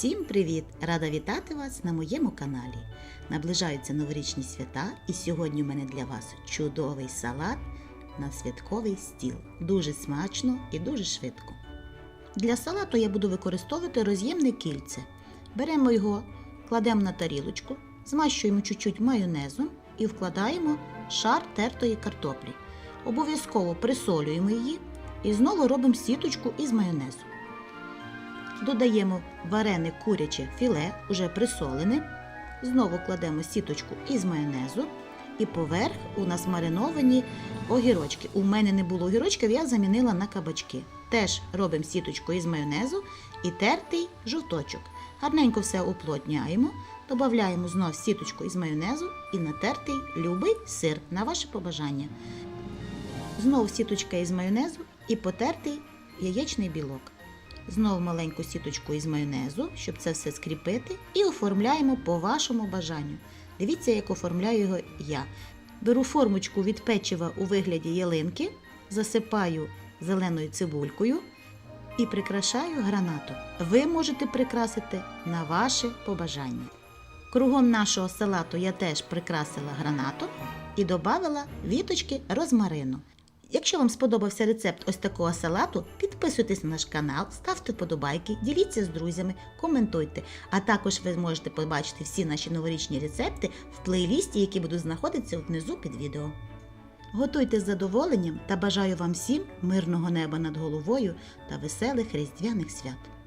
Всім привіт! Рада вітати вас на моєму каналі. Наближаються новорічні свята, і сьогодні у мене для вас чудовий салат на святковий стіл. Дуже смачно і дуже швидко. Для салату я буду використовувати роз'ємне кільце. Беремо його, кладемо на тарілочку, змащуємо чуть-чуть майонезом і вкладаємо шар тертої картоплі. Обов'язково присолюємо її і знову робимо сіточку із майонезу. Додаємо варене куряче філе, уже присолене. Знову кладемо сіточку із майонезу. І поверх у нас мариновані огірочки. У мене не було огірочків, я замінила на кабачки. Теж робимо сіточку із майонезу і тертий жовточок. Гарненько все уплотняємо, додаємо знов сіточку із майонезу і натертий любий сир на ваше побажання. Знов сіточка із майонезу і потертий яєчний білок. Знову маленьку сіточку із майонезу, щоб це все скріпити, і оформляємо по вашому бажанню. Дивіться, як оформляю його я. Беру формочку від печива у вигляді ялинки, засипаю зеленою цибулькою і прикрашаю гранатом. Ви можете прикрасити на ваше побажання. Кругом нашого салату я теж прикрасила гранатом і додала віточки розмарину. Якщо вам сподобався рецепт ось такого салату, підписуйтесь на наш канал, ставте вподобайки, діліться з друзями, коментуйте. А також ви зможете побачити всі наші новорічні рецепти в плейлісті, які будуть знаходитися внизу під відео. Готуйте з задоволенням та бажаю вам всім мирного неба над головою та веселих різдвяних свят.